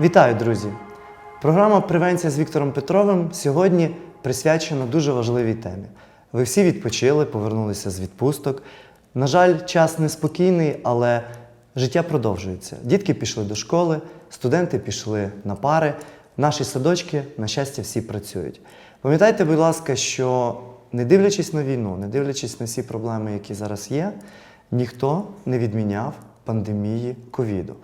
Вітаю, друзі! Програма Превенція з Віктором Петровим сьогодні присвячена дуже важливій темі. Ви всі відпочили, повернулися з відпусток. На жаль, час неспокійний, але життя продовжується. Дітки пішли до школи, студенти пішли на пари, наші садочки, на щастя, всі працюють. Пам'ятайте, будь ласка, що не дивлячись на війну, не дивлячись на всі проблеми, які зараз є, ніхто не відміняв пандемії ковіду.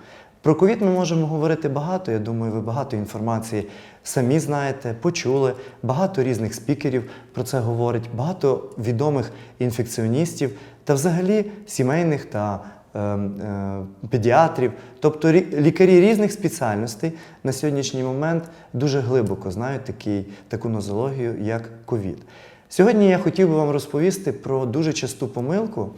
Про ковід ми можемо говорити багато. Я думаю, ви багато інформації самі знаєте, почули. Багато різних спікерів про це говорять, багато відомих інфекціоністів та взагалі сімейних та е, е, педіатрів, тобто лікарі різних спеціальностей на сьогоднішній момент дуже глибоко знають такий, таку нозологію, як ковід. Сьогодні я хотів би вам розповісти про дуже часту помилку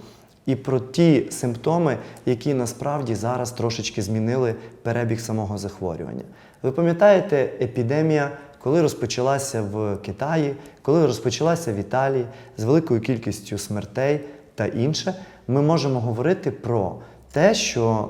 і про ті симптоми, які насправді зараз трошечки змінили перебіг самого захворювання. Ви пам'ятаєте епідемія, коли розпочалася в Китаї, коли розпочалася в Італії з великою кількістю смертей та інше, ми можемо говорити про те, що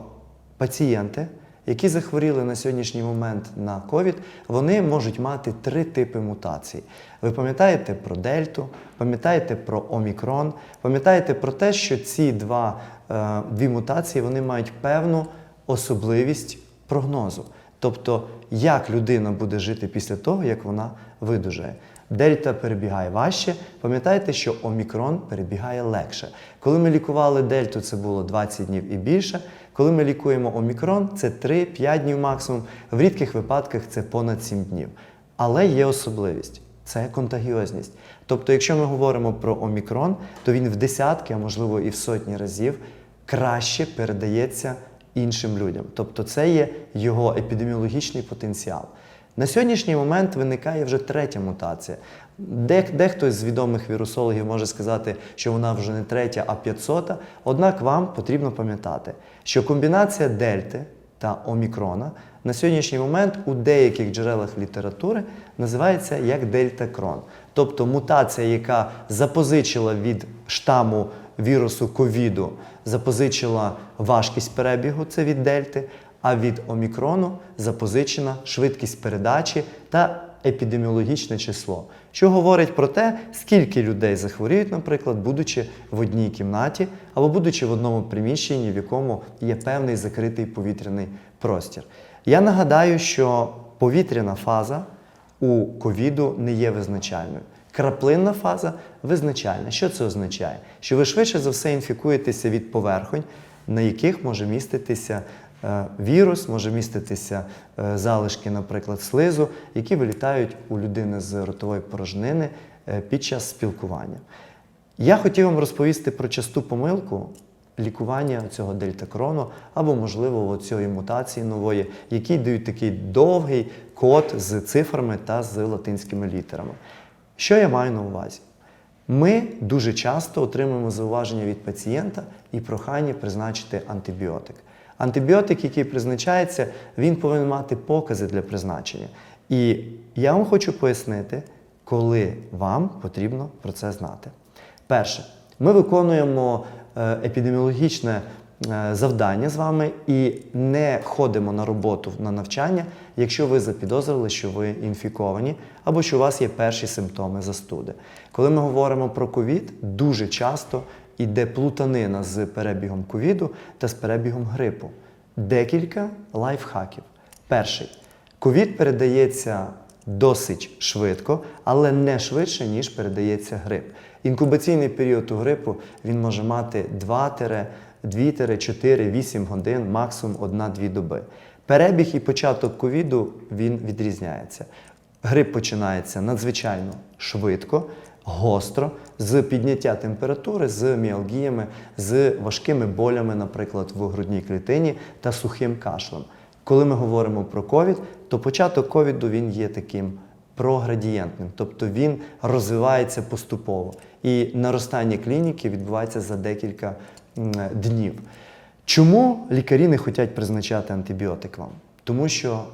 пацієнти, які захворіли на сьогоднішній момент на ковід, вони можуть мати три типи мутацій. Ви пам'ятаєте про дельту, пам'ятаєте про омікрон, пам'ятаєте про те, що ці два, е, дві мутації вони мають певну особливість прогнозу. Тобто, як людина буде жити після того, як вона видужає. Дельта перебігає важче. Пам'ятайте, що омікрон перебігає легше. Коли ми лікували дельту, це було 20 днів і більше. Коли ми лікуємо омікрон, це 3-5 днів максимум. В рідких випадках це понад 7 днів. Але є особливість це контагіозність. Тобто, якщо ми говоримо про омікрон, то він в десятки, а можливо і в сотні разів краще передається іншим людям. Тобто, це є його епідеміологічний потенціал. На сьогоднішній момент виникає вже третя мутація. Дехто з відомих вірусологів може сказати, що вона вже не третя, а 500. Однак вам потрібно пам'ятати, що комбінація дельти та омікрона на сьогоднішній момент у деяких джерелах літератури називається як дельтакрон. Тобто мутація, яка запозичила від штаму вірусу ковіду, запозичила важкість перебігу, це від дельти, а від омікрону запозичена швидкість передачі та епідеміологічне число, що говорить про те, скільки людей захворіють, наприклад, будучи в одній кімнаті або будучи в одному приміщенні, в якому є певний закритий повітряний простір. Я нагадаю, що повітряна фаза у ковіду не є визначальною. Краплинна фаза визначальна. Що це означає? Що ви швидше за все інфікуєтеся від поверхонь, на яких може міститися вірус, може міститися е, залишки, наприклад, слизу, які вилітають у людини з ротової порожнини е, під час спілкування. Я хотів вам розповісти про часту помилку лікування цього дельтакрону або, можливо, цієї мутації нової, які дають такий довгий код з цифрами та з латинськими літерами. Що я маю на увазі? Ми дуже часто отримуємо зауваження від пацієнта і прохання призначити антибіотик. Антибіотик, який призначається, він повинен мати покази для призначення. І я вам хочу пояснити, коли вам потрібно про це знати. Перше, ми виконуємо е, епідеміологічне е, завдання з вами і не ходимо на роботу на навчання, якщо ви запідозрили, що ви інфіковані або що у вас є перші симптоми застуди. Коли ми говоримо про ковід, дуже часто йде плутанина з перебігом ковіду та з перебігом грипу. Декілька лайфхаків. Перший. Ковід передається досить швидко, але не швидше, ніж передається грип. Інкубаційний період у грипу він може мати 2, 2, 4, 8 годин, максимум 1-2 доби. Перебіг і початок ковіду він відрізняється. Грип починається надзвичайно швидко, гостро, з підняття температури, з міалгіями, з важкими болями, наприклад, в грудній клітині та сухим кашлем. Коли ми говоримо про ковід, то початок ковіду він є таким проградієнтним, тобто він розвивається поступово. І наростання клініки відбувається за декілька днів. Чому лікарі не хочуть призначати антибіотик вам? Тому що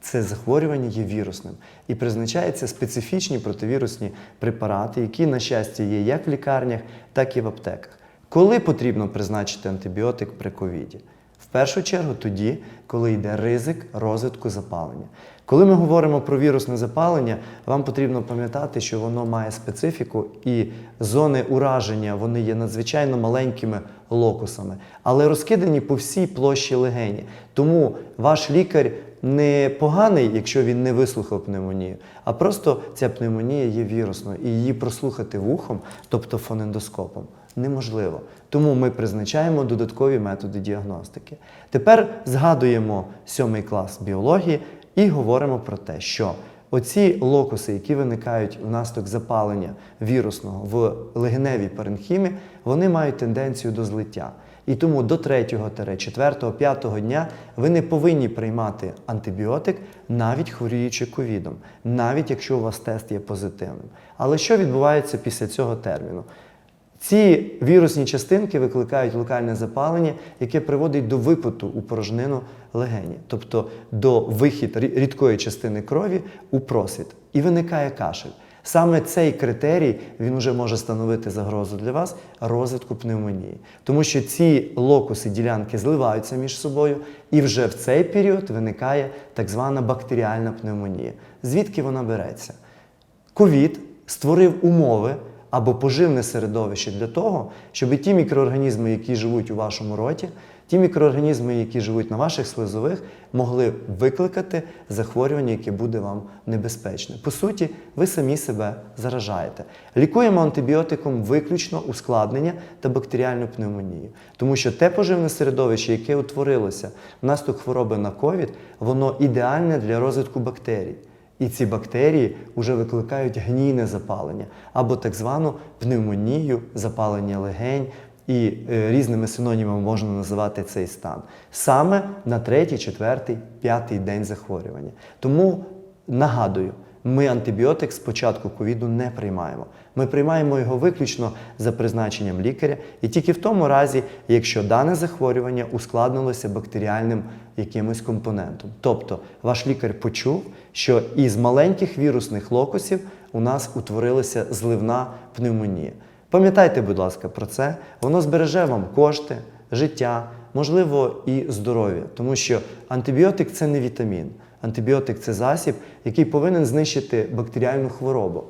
це захворювання є вірусним і призначаються специфічні противірусні препарати, які, на щастя, є як в лікарнях, так і в аптеках. Коли потрібно призначити антибіотик при ковіді? В першу чергу тоді, коли йде ризик розвитку запалення. Коли ми говоримо про вірусне запалення, вам потрібно пам'ятати, що воно має специфіку і зони ураження вони є надзвичайно маленькими локусами, але розкидані по всій площі легені. Тому ваш лікар не поганий, якщо він не вислухав пневмонію, а просто ця пневмонія є вірусною і її прослухати вухом, тобто фонендоскопом, неможливо. Тому ми призначаємо додаткові методи діагностики. Тепер згадуємо сьомий клас біології і говоримо про те, що оці локуси, які виникають внаслідок запалення вірусного в легеневій паренхімі, вони мають тенденцію до злиття. І тому до 3, 4, 5 дня ви не повинні приймати антибіотик, навіть хворіючи ковідом, навіть якщо у вас тест є позитивним. Але що відбувається після цього терміну? Ці вірусні частинки викликають локальне запалення, яке приводить до випоту у порожнину легені, тобто до вихід рідкої частини крові у просвіт. І виникає кашель. Саме цей критерій він уже може становити загрозу для вас розвитку пневмонії, тому що ці локуси ділянки зливаються між собою, і вже в цей період виникає так звана бактеріальна пневмонія. Звідки вона береться? Ковід створив умови або поживне середовище для того, щоб ті мікроорганізми, які живуть у вашому роті, ті мікроорганізми, які живуть на ваших слизових, могли викликати захворювання, яке буде вам небезпечне. По суті, ви самі себе заражаєте. Лікуємо антибіотиком виключно ускладнення та бактеріальну пневмонію, тому що те поживне середовище, яке утворилося внаслідок хвороби на ковід, воно ідеальне для розвитку бактерій. І ці бактерії вже викликають гнійне запалення або так звану пневмонію, запалення легень. І е, різними синонімами можна називати цей стан саме на третій, четвертий, п'ятий день захворювання. Тому нагадую, ми антибіотик з початку ковіду не приймаємо. Ми приймаємо його виключно за призначенням лікаря, і тільки в тому разі, якщо дане захворювання ускладнилося бактеріальним якимось компонентом. Тобто ваш лікар почув, що із маленьких вірусних локусів у нас утворилася зливна пневмонія. Пам'ятайте, будь ласка, про це. Воно збереже вам кошти, життя, можливо, і здоров'я, тому що антибіотик це не вітамін. Антибіотик це засіб, який повинен знищити бактеріальну хворобу,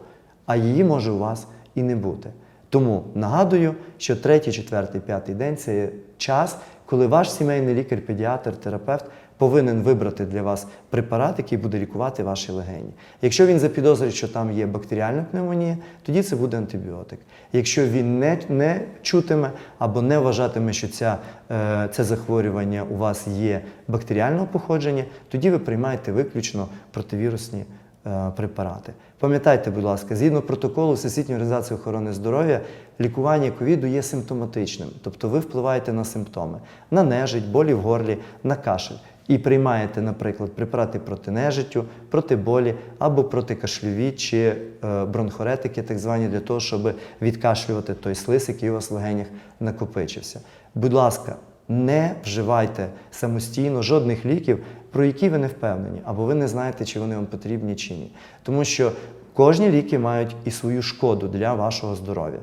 а її може у вас і не бути. Тому нагадую, що третій, четвертий, п'ятий день це час, коли ваш сімейний лікар, педіатр, терапевт повинен вибрати для вас препарат, який буде лікувати ваші легені. Якщо він запідозрить, що там є бактеріальна пневмонія, тоді це буде антибіотик. Якщо він не, не чутиме або не вважатиме, що ця, е, це захворювання у вас є бактеріального походження, тоді ви приймаєте виключно противірусні е, препарати. Пам'ятайте, будь ласка, згідно протоколу Всесвітньої організації охорони здоров'я, лікування ковіду є симптоматичним, тобто ви впливаєте на симптоми, на нежить, болі в горлі, на кашель. І приймаєте, наприклад, препарати проти нежиттю, проти болі або проти кашлюві чи е, бронхоретики, так звані, для того, щоб відкашлювати той слиз, який у вас в легенях накопичився. Будь ласка, не вживайте самостійно жодних ліків, про які ви не впевнені, або ви не знаєте, чи вони вам потрібні чи ні. Тому що кожні ліки мають і свою шкоду для вашого здоров'я.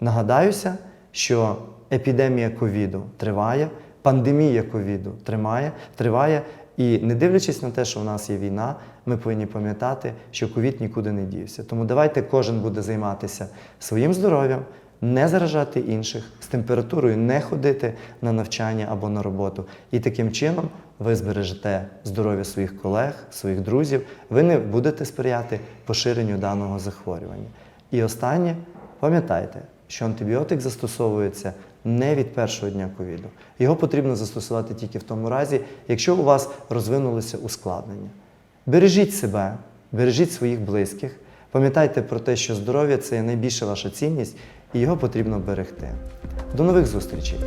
Нагадаюся, що епідемія ковіду триває, пандемія ковіду тримає, триває. І не дивлячись на те, що в нас є війна, ми повинні пам'ятати, що ковід нікуди не дівся. Тому давайте кожен буде займатися своїм здоров'ям, не заражати інших, з температурою не ходити на навчання або на роботу. І таким чином ви збережете здоров'я своїх колег, своїх друзів, ви не будете сприяти поширенню даного захворювання. І останнє, пам'ятайте, що антибіотик застосовується не від першого дня ковіду. Його потрібно застосувати тільки в тому разі, якщо у вас розвинулися ускладнення. Бережіть себе, бережіть своїх близьких. Пам'ятайте про те, що здоров'я це найбільша ваша цінність, і його потрібно берегти. До нових зустрічей!